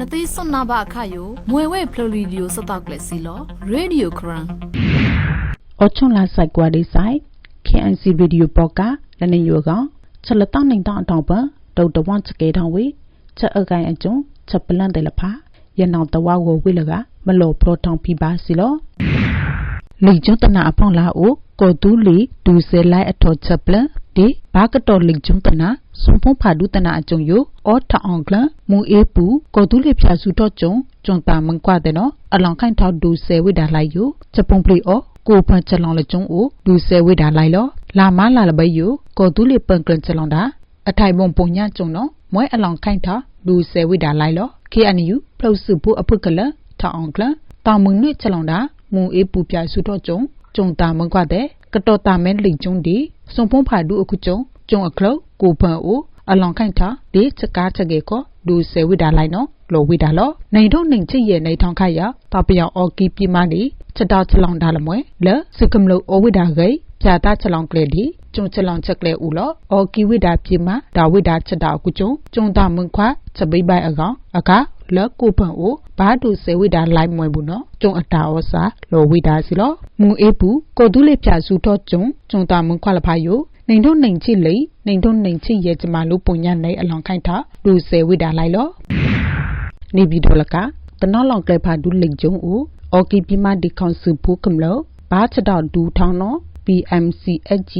နသေးစွန်နာဘအခါယိုမွေဝဲဖလိုရီဒီယိုစတော့ကလစီလောရေဒီယိုခရန်အချုံလာဆိုင်ကွာဒီဆိုင် KNC ရေဒီယိုပေါ်ကလနေယောကောင်ချက်လတောင်းနိုင်တောင်းအတောင်ပတုတ်တဝန့်ချကေထောင်းဝေချက်အကိုင်အကျုံချက်ပလန့်တယ်လဖာရနောင်တဝါကိုဝိလကမလောပရထောင်းပြပါစီလောလိကျွတ်တနာအဖောင်းလာအိုကောတူလီဒူဆယ်လိုက်အထောချက်ပလန်ဒီဘာကတော်လိကျွတ်တနာ စုံဖုံးဖာဒူတနာအကျုံယိုအော်ထအောင်ကလမူအေးပူကိုတူးလေဖြာစုတော့ကျုံကျုံတာမန်ကွာတဲ့နော်အလောင်ခိုင်ထောက်ဒူဆဲဝိဒါလိုက်ယိုချက်ပုံပလီအောကိုဖန်ချက်လောင်လေကျုံအိုဒူဆဲဝိဒါလိုက်လောလာမလာလဘယိုကိုတူးလေပန်ကလန်ချက်လောင်တာအထိုင်ပုံပုံညာကျုံနော်မွဲအလောင်ခိုင်ထောက်ဒူဆဲဝိဒါလိုက်လော KNU ပလုစုဖို့အဖုကလထောက်အောင်ကလတောင်မွေနွေချက်လောင်တာမူအေးပူပြစုတော့ကျုံကျုံတာမန်ကွာတဲ့ကတော်တာမဲလိကျုံဒီစုံဖုံးဖာဒူအခုကျုံ ကျုံအခလုကိုဖန်အိုအလောင်ခိုင်တာဒီချက်ကားချက်ကေကိုဒူဆဲဝိဒါလိုက်နော်လောဝိဒါလောနိုင်တော့နိုင်ချစ်ရဲ့နိုင်ထောင်ခါရတပယောင်အော်ကီပြမနီချက်တော့ချလောင်ဒါလမွဲလဲစကမလို့အဝိဒါဂိပြာတာချလောင်ကလေးဒီကျုံချလောင်ချက်ကလေးဦးလောအော်ကီဝိဒါပြမဒါဝိဒါချက်တော့ကုကျုံကျုံတာမွန်ခွာချက်ပိပိုင်အကောင်အခါလက်ကိုပန်အိုဘာဒူစေဝိဒါလိုက်မွဲဘူးနော်ကျုံအတာဩစာလောဝိဒါစီလောမူအေးဘူးကိုတူးလေးပြစုတော့ကျုံကျုံတာမွန်ခွာလဖာယို နိုင်တို့နိုင်ချစ်လေနိုင်တို့နိုင်ချစ်ရဲ့ကျမလို့ပုံညာနိုင်အလောင်ခိုင်တာဒူစေဝိဒါလိုက်လောနေပြီးတော့လကတနော်လောင်ကလေးဖာဒူလိတ်ကျုံဦးအော်ကီပီမာဒီကောင်စုဖူကမလို့ဘာချတော့ဒူထောင်းနော် PMCHG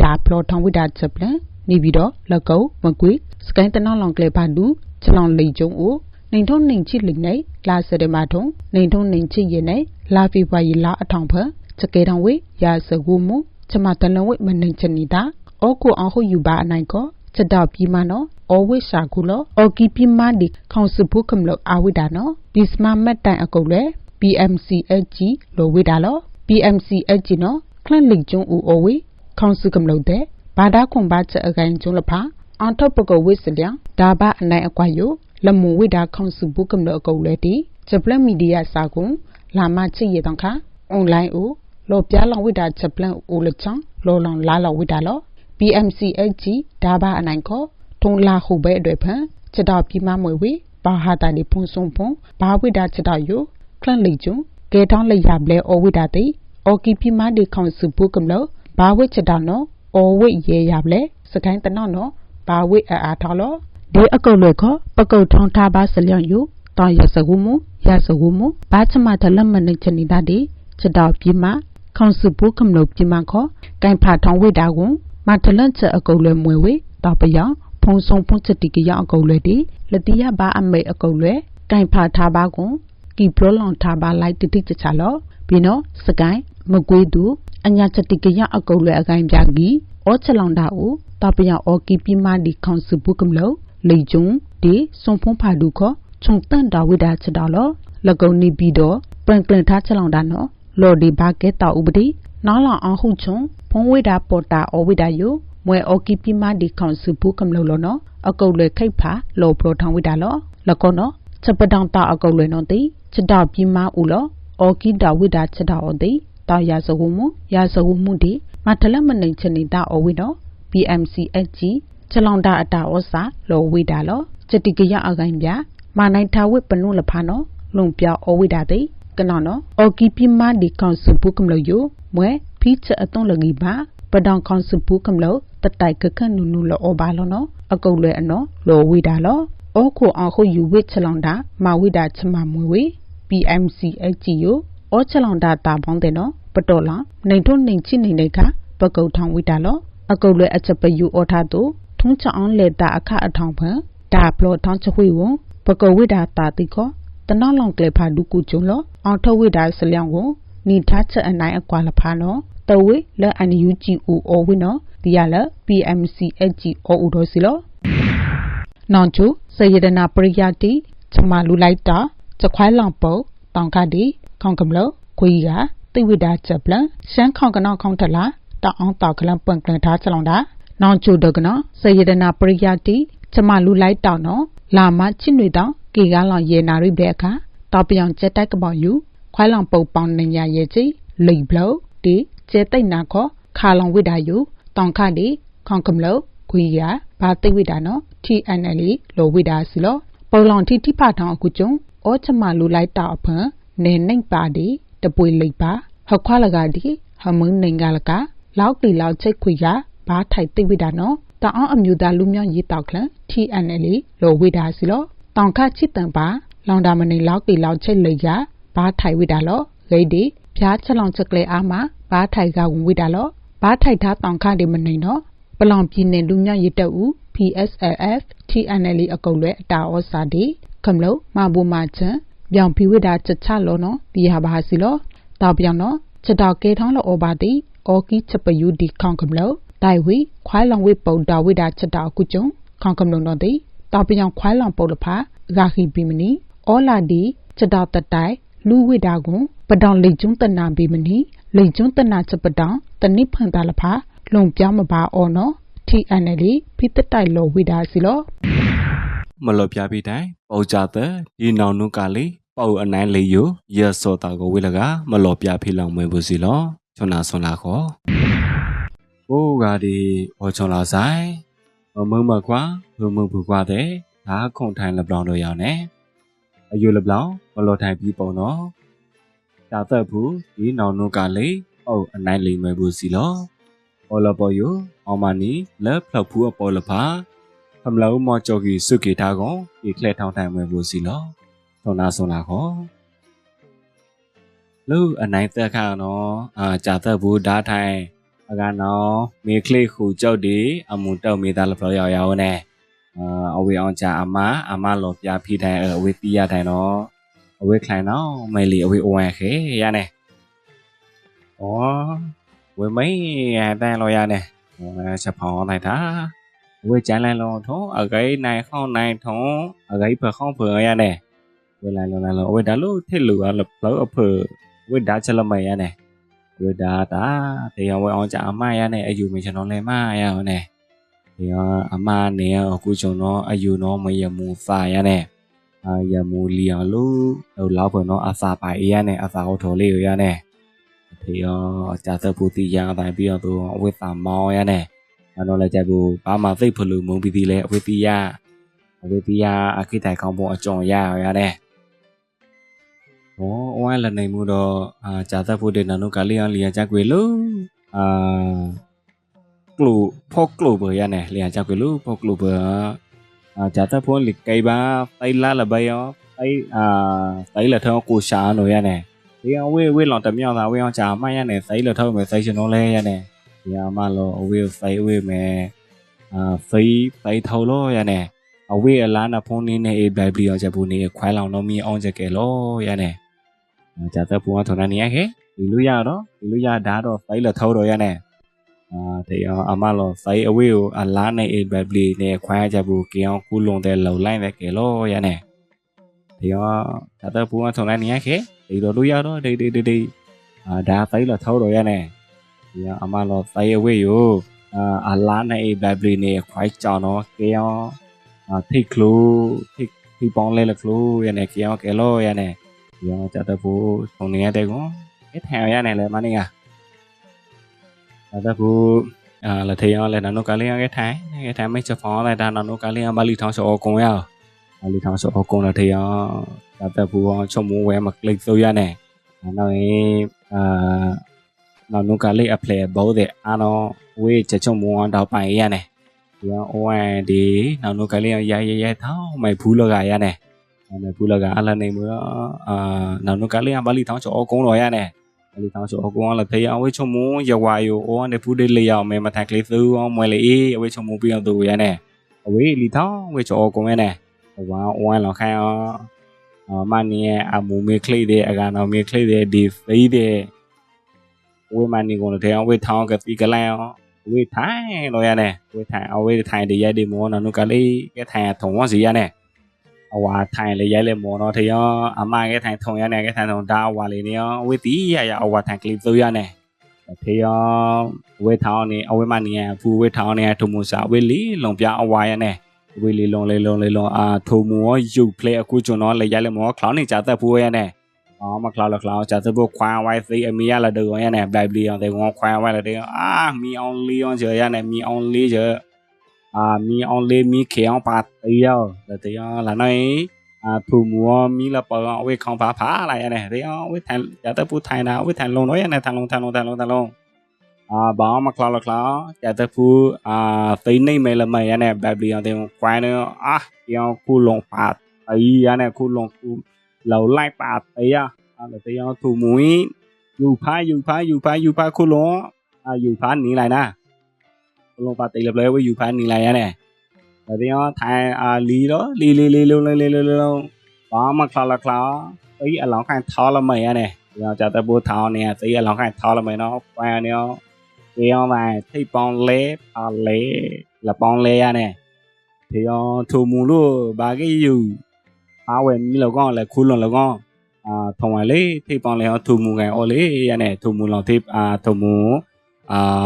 ဒါပလောထောင်းဝိဒါချက်ပလန်နေပြီးတော့လက်ကုပ်မကွေစကိုင်းတနော်လောင်ကလေးဖာဒူချလောင်လိတ်ကျုံဦးနိုင်ထုံးနိုင်ချစ်လိနေလာစရမထုံနိုင်ထုံးနိုင်ချစ်ရင်နေလာဖေပွားရီလာအထောင်ဖချက်ကေတောင်ဝေရာစကူမူ ချမတလဝိမနိုင်ချနေတာအောကိုအောင်ဟုတ်ယူပါအနိုင်ကောချက်တော့ပြီးမနော်အောဝိရှာကူလောအော်ကီပီမာဒီခေါင်စဖုကမလောအဝိဒါနော်ဘီစမမတ်တိုင်အကုတ်လေ PMCHG လိုဝိဒါလော PMCHG နော်ခလန်လိကျုံဦးအဝေခေါင်စကမလောတဲ့ဘာဒါခွန်ဘာချက်အကိုင်ကျုံလဖာအန်တော့ပကဝိစလျံဒါဘအနိုင်အကွာယိုလမူဝိဒါခေါင်စဖုကမလောအကုတ်လေတီဂျပလမီဒီယာစာကွန်လာမချစ်ရတော့ခါအွန်လိုင်းဦး လောပြလောင်ဝိဒါဂျပလန်ဦးလချောင်းလောလောင်လာလောဝိဒါလော PMCHG ဒါဘအနိုင်ခေါထုံလာခုပဲအတွက်ဖန်ချက်တော့ပြီးမမွေဝေဘာဟာတာနေဖုန်ဆုံဖုန်ဘာဝိဒါချက်တော့ယိုခလန့်လိကျုံကဲတောင်းလိုက်ရပလဲအဝိဒါတိအော်ကီပြမဒီခေါင်စုပုကမလို့ဘာဝိချက်တော့နော်အော်ဝိရေရပလဲစကိုင်းတနော်နော်ဘာဝိအာအားထော်လို့ဒီအကုတ်လွယ်ခေါပကုတ်ထောင်းထားပါစလျော့ယိုတောင်းရစကူမူရစကူမူဘာချမထလက်မနေချနေတာဒီချက်တော့ပြမ ခေါင်စုပုကမလို့ပြမခေါကင်ဖာထောင်းဝိဒါကွန်မထလန့်ချက်အကုတ်လွယ်မွေဝေတော့ပယောင်ဖုံဆုံဖုံချက်တီကရအကုတ်လွယ်တီလတိယဘာအမေအကုတ်လွယ်ကင်ဖာထားပါကွန်ကီပရလောင်ထားပါလိုက်တိတိချချလောပြီးနော်စကိုင်းမကွေးသူအညာချက်တိကရအကုတ်လွယ်အကိုင်းပြကီအောချလောင်တာဦးတပယအော်ကီပြမဒီခေါင်စုပုကမလို့လေကျုံဒီစုံဖုံးဖာဒုခောခြုံတန်တာဝိဒါချက်တော်လောလကုံနေပြီးတော့ပန်ကလန်ထားချက်လောင်တာနော် လော်ဒီဘာကဲတာဥပတိနော်လောင်အောင်ဟုချုံဖုံးဝိဒါပေါ်တာအဝိဒါယိုမွဲအော်ကီပြမဒီခေါင်စုပုကမလို့လောနော်အကုတ်လွယ်ခိတ်ဖာလောပရိုထောင်ဝိဒါလောလကောနော်ချက်ပတောင်တာအကုတ်လွယ်နော်တိချက်တော့ပြမဦးလောအော်ကီတာဝိဒါချက်တော်တိတာရစဟုမှုရစဟုမှုဒီမထလက်မနိုင်ချနေတာအဝိနော် BMCHG ချလောင်တာအတာဩစာလောဝိဒါလောချက်တိကရအကိုင်ပြမနိုင်တာဝိပနုလဖာနော်လုံပြောအဝိဒါတိ ကနော်နော်အော်ကီပြမဒီကောင်စုပုကမလို့ယမွဲဖီချအသွန်လကြီးပါပဒေါန်ကောင်စုပုကမလို့တတိုက်ကခနုနုလောဘာလောနော်အကုတ်လွဲအနော်လောဝိဒါလောအောခိုအောင်ခုယူဝိချလောင်တာမဝိဒါချမမွေဝေ PMCHG ယအောချလောင်တာတာပေါင်းတဲ့နော်ပတော်လောင်နေထုံနေချိနေနေကပကုတ်ထောင်ဝိတာလောအကုတ်လွဲအချက်ပယူအောထားသူထုံးချအောင်လေတာအခအထောင်ဖန်ဒါပလောထောင်းချခွေဝပကုတ်ဝိတာတာတိခော တနောက်လောင်ကလေဖာဒုကုကျုံလောအောင်ထဝိတာဆလျောင်းကိုနိထားချက်အနိုင်အကွာလဖာနော်တဝေလက်အန်ယူဂျီအိုအောဝိနော်ဒီရလ PMCHG အောဥတော်စီလောနောင်ချူစေရဒနာပရိယတိချမလူလိုက်တာချက်ခွိုင်းလောင်ပုတ်တောင်ကတိခေါင်ကမလို့ခွေးကတိဝိဒါချက်ပလရှမ်းခေါင်ကနောက်ခေါင်ထလာတောင်အောင်တောက်ကလန်ပွန့်ကလန်ထားချလောင်တာနောင်ချူဒကနော်စေရဒနာပရိယတိချမလူလိုက်တောင်နော်လာမချစ်နွေတောင် ကေကားလောင်ရေနာရိဘဲအခါတောက်ပြောင်ချက်တိုက်ကပောင်ယူခွိုင်းလောင်ပုတ်ပေါင်းနေရရဲ့ချီလိတ်ဘလို့ဒီကျဲတိတ်နာခောခါလောင်ဝိဒါယူတောင်ခတိခေါင်ကမလို့ခွေးကဘာတိတ်ဝိဒါနော် TNL လိုဝိဒါစီလောပေါ်လောင်တီတိဖာထောင်အခုကျုံဩချမလူလိုက်တာအဖန်နေနိုင်ပါဒီတပွေလိပ်ပါဟခွာလကဒီဟမုန်နိုင်ကလကလောက်တီလောက်ချိတ်ခွေကဘာထိုက်တိဝိဒါနော်တအောင်အမျိုးသားလူမျိုးရေးတောက်ခလန် TNL လောဝိဒါစီလော တောင်ခချစ်တန်ပါလောင်တာမနေလောက်တီလောက်ချိတ်လိပ်ကဘာထိုက်ဝိဒါလောဂိတ်ဒီဖြားချက်လောင်ချက်ကလေအားမှာဘာထိုက်ကဝင်ဝိဒါလောဘာထိုက်ထားတောင်ခဒီမနေနော်ပလောင်ပြည်နယ်လူမျိုးရေးတက်ဦး PSLF TNL အကုတ်လွဲအတာဩစာဒီခမလို့မဘူမာချန်ပြောင်ဖိဝိဒါချက်ချလောနော်ဒီဟာဘာစီလောတောက်ပြောင်နော်ချက်တောက်ကဲထောင်းလောဩပါတိဩကီချက်ပယူဒီခေါင်ခမလို့ဒိုင်ဝီခွိုင်းလောင်ဝိပုတ်တာဝိဒါချက်တောက်ကုကျုံခေါင်ခမလို့နော်တိ တောက်ပြောင်ခွိုင်းလောင်ပုတ်လဖာဂါခီဘီမနီဩလာဒီချက်တောက်တတိုင်လူဝိဒါကွန်ပဒေါင်လိတ်ကျွန်းတနာဘီမနီလိတ်ကျွန်းတနာချက်ပဒေါင်တနိဖန်တာလဖာလုံပြောင်းမပါအော်နော် TNL ဖိတတိုင်လောဝိဒါစီလောမလော်ပြပြတိုင်းပေါကြတဲ့ဒီနောင်နုကလေးပေါအနိုင်လေးယရစောတာကိုဝေးလကမလော်ပြဖိလောင်မွေဘူးစီလောချွန်နာဆွန်လာခေါ်ဘိုးကဒီဟောချွန်လာဆိုင် မမမကွာဘုံမဘူးကွာတဲ့ဒါခုံထိုင်လပလောင်တို့ရောက်နေအယူလပလောင်မလော်ထိုင်ပြီးပုံတော့တာသက်ဘူးဒီနောင်နုကလေးပေါအနိုင်လေးမွေဘူးစီလောဟောလပေါ်ယအောင်မနီလက်ဖလောက်ဖူအပေါ်လဖာဖမလောမောကြော်ကီစုကေထားကောဒီကလက်ထောင်းထိုင်ဝင်ဖို့စီလောထုံနာဆွန်လာခေါ်လူအနိုင်သက်ခါနော်အာဂျာသက်ဘူးဓာထိုင် အကနော်မေကလေးခုကြောက်ဒီအမွန်တောက်မေသားလဖလောရောက်ရောက်နဲ့အာအဝေအောင်ဂျာအမအမလောပြဖိထိုင်အဝေတီးရထိုင်နော်အဝေခလိုင်နော်မဲလီအဝေအိုဝဲခဲရနဲ့ဩဝေမိန်ရတဲ့လောရနဲ့ချက်ဖောင်းလိုက်တာဝေးကြမ်းလန်လုံးထုံးအဂိုင်းနိုင်ခေါင်းနိုင်ထုံးအဂိုင်းဖခေါင်းဖရရနဲ့ဝေးလန်လုံးလန်လုံးဝေးဒါလို့ထစ်လူကလောက်အဖဝေးဒါချက်လမရနဲ့ ဝေးဒါတာတရားဝေးအောင်ကြအမရနဲ့အယူမကျွန်တော်လည်းမရအောင်နဲ့တရားအမနဲ့အခုကျွန်တော်အယူတော့မရမူစာရနဲ့အာရမူလီအောင်လို့တော့လောက်ဖို့တော့အစာပါရနဲ့အစာဟောတော်လေးရနဲ့တရားကြာသပူတီရတိုင်းပြီးတော့ဝေးတာမောင်းရနဲ့အဲ့တော့လည်းကြိုက်ဘူးဘာမှသိပ်ဖလို့မုံပြီးသေးလဲအဝေးတီးရအဝေးတီးရအခိတိုင်ကောင်းပေါ်အကြော်ရရတယ် ဟောဝိုင်းလည်းနေမှုတော့အာဂျာသက်ဖို့တဲ့နနုကလေးအောင်လီယာကြကွေလို့အာကလူဖောက်ကလူဘရနဲ့လီယာကြကွေလို့ဖောက်ကလူဘအာဂျာသက်ဖို့လီကေဘာတိုင်လာလဘယောတိုင်အာတိုင်လက်ထောကိုရှာနော်ရနဲ့ဒီအောင်ဝေးဝေးလောင်တမြောက်တာဝေးအောင်ဂျာမရနဲ့တိုင်လက်ထောမယ်တိုင်ရှင်တော့လဲရနဲ့ ya ma lo awe fai awe me a fai fai thau lo ya ne awe ala na phone ni ne e bible yo ja bu ni khwai long no mi on ja ke lo ya ne ja ta pu ma thona ni ya ke di lu ya do di lu ya da do fai lo thau do ya ne a de yo ama lo fai awe o ala ne e bible ne khwai ja bu ke on ku long de lo lai ne ke lo ya ne de yo ja ta pu ma thona ni ya ke di do lu ya do de de de de a da fai lo thau do ya ne ဒီအမလောတိုင်အဝေးယောအာအလာနေဘဘလီနေခွိုက်ကြောင်နော်ကေယောအာထိတ်ကလူထိတ်ထိပေါင်းလဲလကလူရနေကေယောကဲလောရနေဒီယောကြတဲ့ဘူးထုံနေရတဲ့ကွန်အဲထိုင်ရနေလဲမနေကအဲ့ဒါဘူးအာလထေယောလဲနနုကလေးရ ကထိုင်ကထိုင်မိတ်ချဖောင်းလဲဒါနနုကလေးရဘလီထောင်းချောကုံရဘလီထောင်းချောကုံလထေယောကြတဲ့ဘူးချုံမဝဲမကလိတ်ဆိုရနေနောက်ရင်အာနောက်နုကလေးအဖလေဘောတဲ့အာနောဝေးချက်ချုံမွန်တော့ပိုင်ရနေဒီအဝမ်ဒီနောက်နုကလေးရရရထောင်းမိုင်ဘူးလောကရနေ မိုင်ဘူးလောကအလနေမအာနောက်နုကလေးဘာလီထောင်းချောအကုန်းတော်ရနေဘာလီထောင်းချောအကုန်းလာဖေးအဝေးချုံမွန်ရဝါယိုအိုကနေဘူးလေးလေးအောင်မဲမထန်ကလေးသူအောင်မွဲလေအဝေးချုံမွန်ပြီးအောင်သူရနေအဝေးလီထောင်းဝေးချောအကုန်းရနေဝါဝမ်လောခိုင်းအာမနီအမူမေကလေးတဲ့အကနော်မေကလေးတဲ့ဒီဖေးတဲ့ဝေမနီကုန်တဲ့အောင်ဝေထောင်းကပီကလိုင်းအောင်ဝေထိုင်လို့ရနေဝေထိုင်အဝေထိုင်တရိုက်ဒီမောနနုကလေးကထိုင်ထုံဝစီရနေ အဝါထိုင်လေရိုက်လေမော်နော်ထေရအမကဲထိုင်ထုံရနေကဲထိုင်ထုံဒါအဝါလေးနေရောဝေတီရရအဝါထိုင်ကလစ်သွေးရနေထေရဝေထောင်းနေအဝေမနေရဖူဝေထောင်းနေထုံမစာဝေလီလုံပြအဝါရနေဝေလီလုံလေလုံလေလုံအာထုံမောရုပ်ဖလေအခုကျွန်တော်လေရိုက်လေမော်ခလောင်းနေကြသက်ဖူရနေအော်မကလာလကလာကြသဘခွမ်ဝိုင်သိအမီရလာတော့ရနေဘလိုက်ဘလီအောင်တဲ့ခွမ်ဝိုင်လာတဲ့အာမီအောင်လီအောင်ကြရနေမီအောင်လီကြ ควายไว้ละเดือนอ่ามีออนลีออนเจอเนี่ยมีออนลีเจอ อ่ามีออนเลมีเขียวปาเตียวแต่เตียวละน้อยอ่าถูมัวมีละเปอเอาไว้ของผาผาอะไรอ่ะเนี่ยเตียวเ lupa tiga belas ribu yuan nilainya nih. Jadi ya thay ali đó li li li lu lu lu lu lu đó mà khó là khó ý là nó khai thao là mày này giờ cho ta bố thao nè tí là nó khai thao là mày nó qua nè thì mà thì bong lê à lê là bong lê nè thì thu mù lu ba cái dù à quên như là con là khu là con à thằng ngoài lê thì bong lê thu mù ngày ô lê nè thu mù lòng thiệp à thu mù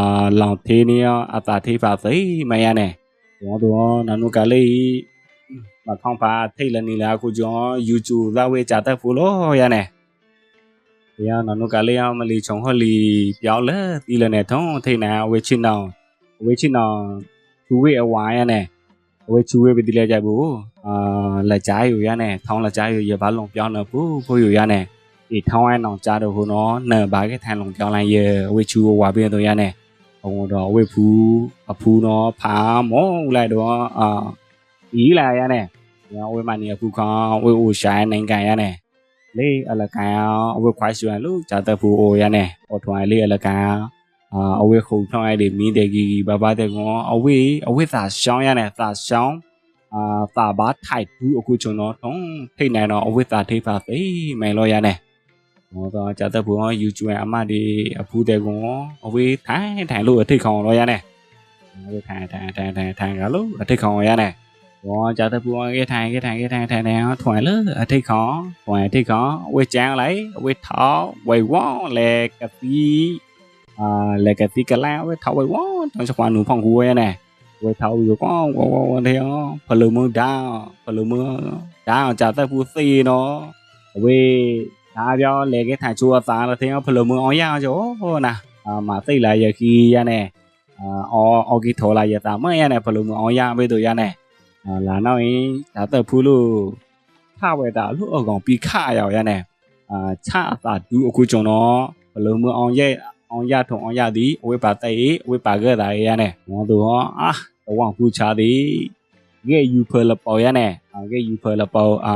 เดียวเตียวควายเนี่ยอ่ะเตียวคู่ลงปาตีอ่ะเนี่ยคู่ลงคู่เราไล่ปาตีอ่ะอ่าเตียวถูมุยอยู่พาอยู่พาอยู่พาอยู่พาคู่ลงอ่าอยู่พาหนีไรนะ လုံးပါတိတ်လပလဲဝယူဖန်နေလိုက်ရတဲ့ဒါတရားထိုင်အာလီတော့လီလီလီလုံးလေးလေးလေးလုံးဘာမှခလာခလာအေးအလောင်းခိုင်ထောင်းလမရတဲ့တရားကြတဲ့ဘူထောင်းနေသေးအလောင်းခိုင်ထောင်းလမနော်ပန်နေရောတရားမိုင်ထိပ်ပေါင်းလဲပါလဲလပေါင်းလဲရတဲ့တရားထူမူလို့ဘာကြီးယူအားဝဲမီလောကောင်လဲခူးလွန်လောကောင်အာထုံဝဲလေးထိပ်ပေါင်းလဲထူမူကန်အော်လေးရတဲ့ထူမူလောင်ထိပ်အာထူမူ อ่าลองเทเนี่ยอา ဒီထောင်းအိုင်းအောင်ကြားတော့ဟိုနော်နံပါကထန်လုံပြောင်းလိုက်ရဲ့ဝေချူဝါပြတော့ရနေဟိုတော့ဝေဖူအဖူနော်ဖာမောလိုက်တော့အာဤလာရနေညဝေမနီအခုခေါင်ဝေဦးရှိုင်းနိုင်ကန်ရနေလေအလကန်အဝေခွိုင်းရှင်လို့ဂျာတဖူအိုရနေအော်ထွန်လေအလကန်အာအဝေခုံထောင်းအဲ့ဒီမင်းတဲ့ကြီးဘာဘာတဲ့ကောအဝေအဝေသာရှောင်းရနေသာရှောင်းအာသာဘာထိုက်ဘူးအခုကျွန်တော်ထုံးထိတ်နိုင်တော့အဝိသာထိတ်ပါသိမယ်လို့ရနေ ဟောတော့ကြာတဲ့ဘူဟောယူကျွဲအမဒီအဖူးတဲ့ကွန်အဝေးထိုင်ထိုင်လို့အထိတ်ခေါင်တော့ရနေအဝေးထိုင်ထိုင်ထိုင်ထိုင်ထိုင်ကလို့အထိတ်ခေါင်ရနေဟောကြာတဲ့ဘူဟောကထိုင်ကထိုင်ကထိုင်ထိုင်နေထွင်လို့အထိတ်ခေါင်ထွင်အထိတ်ခေါင်အဝေးကျန်းလိုက်အဝေးထောက်ဝေဝေါလေကပီအာလေကပီကလာအဝေးထောက်ဝေဝေါတော့စကွာနူဖောင်ကူရနေဝေထောက်ယူကောဝဝဝတဲ့ဖလူမဒါဖလူမဒါကြာတဲ့ဘူစီနော်အဝေး ဒါပြောလေကထိုင်ချိုးအသားတော့သင်ဖလိုမအောင်ရကြောဟောနာအာမသိလာရခီရနဲ့အာအော်အော်ကီထော်လာရတာမရနဲ့ဖလိုမအောင်ရပဲတို့ရနဲ့အာလာနောက်ရင်ဒါတော့ဖူးလို့ခဝဲတာလို့အကောင်ပြီးခရရောက်ရနဲ့အာချအသာဒူအခုကျွန်တော်ဖလိုမအောင်ရအောင်ရထုံအောင်ရသည်အဝိပါတဲ့အဝိပါကတာရနဲ့မောတို့အာတော့ပူချသည်ငဲယူဖလပေါ်ရနဲ့ငဲယူဖလပေါ်အာ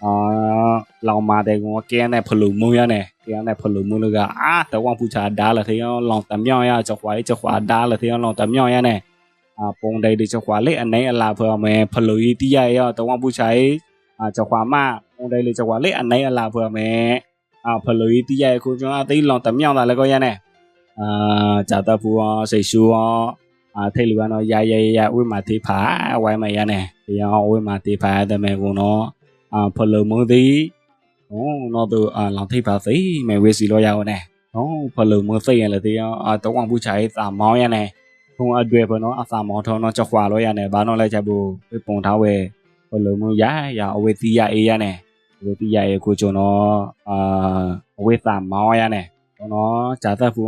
아 lòng kia này phần lùm mua này kia này phần lùm mua là à tao quan phụ trà đá là thấy lòng tắm nhau ya cho khóa cho khóa đá là thấy lòng tắm nhau ya này à bông đây để cho khóa lệ anh ấy là vừa mẹ phần lùi tí ya ya tao quan phụ trà à cho khóa mà bông đây để cho khóa lệ anh ấy là vừa mẹ à phần lùi tí ya cô cho tí lòng tắm nhau là là coi ya này à chả tao phụ sẽ xu à thấy lùi nó ya ya ya quên mà thì phá quay mà ya này thì quên mà thì phá tao mẹ của nó အာဖလုံမုံသည်ဟောတော့သူအာလောင်ထိပ်ပါစေမယ်ဝေစီလို့ရအောင်နဲ့ဟောဖလုံမုံစိတ်ရလေတရားအာတောင်းဘူးချိုင်သာမောင်းရနဲ့ဟိုအတွေ့ပေါ်တော့အသာမောင်းထောင်းတော့ချက်ခွာလို့ရနဲ့ဘာတော့လဲချက်ဘူးပုံထားဝဲဖလုံမုံရရအဝေတိရအေးရနဲ့အဝေတိရရဲ့ကိုကျွန်တော်အာအဝေသာမောင်းရနဲ့ကျွန်တော်ဂျာသက်ဖူ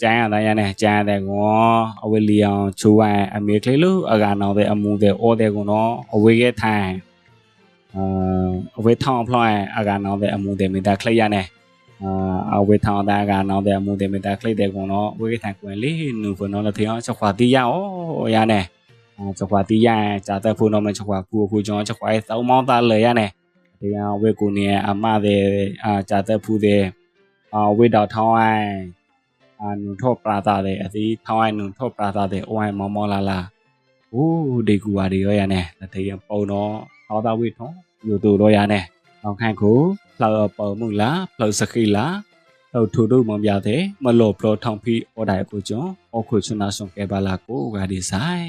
ကျန်းရတဲ့ရနဲ့ကျန်းတဲ့ကွန်အဝေလီအောင်ချိုးဝိုင်အမေကလေးလို့အကနောင်တဲ့အမှုတဲ့အော်တဲ့ကွန်တော့အဝေရဲ့ထိုင် အဝေထောင်းဖလောင်းအကနောတဲ့အမှုတဲ့မိသားခလိရနဲ့အဝေထောင်းတာကနောတဲ့အမှုတဲ့မိသားခလိတဲ့ကုံတော့ဝေထန်ကွင်လေးနူဖနောလထေအောင်ချက်ခွာတိရဩရနဲ့ချက်ခွာတိရဂျာတဲ့ဖုန်တော့မချက်ခွာကူကူကျောင်းချက်ခွာသောင်းမောင်းသားလေရနဲ့တရားဝေကူနေအမတဲ့ဂျာတဲ့ဖုတဲ့အဝေတော်ထောင်းအိုင်အနုထောပရာသာတဲ့အစီထောင်းအိုင်နုထောပရာသာတဲ့အိုင်မောမောလာလာအိုးဒေကူဝါတွေရောရနဲ့လထေရပုံတော့ တော်တော်ဝေထုံယူတူတော့ရနေအောင်ခန့်ကိုဖလော်ပေါ်မှုလားဖလော်စခိလားဟုတ်ထို့တို့မပြတဲ့မလော်ဖလော်ထောင်ဖီအော်ဒါကိုကျွန်အော်ခွေချနာဆောင်ကဲပါလာကိုဂါဒီဆိုင်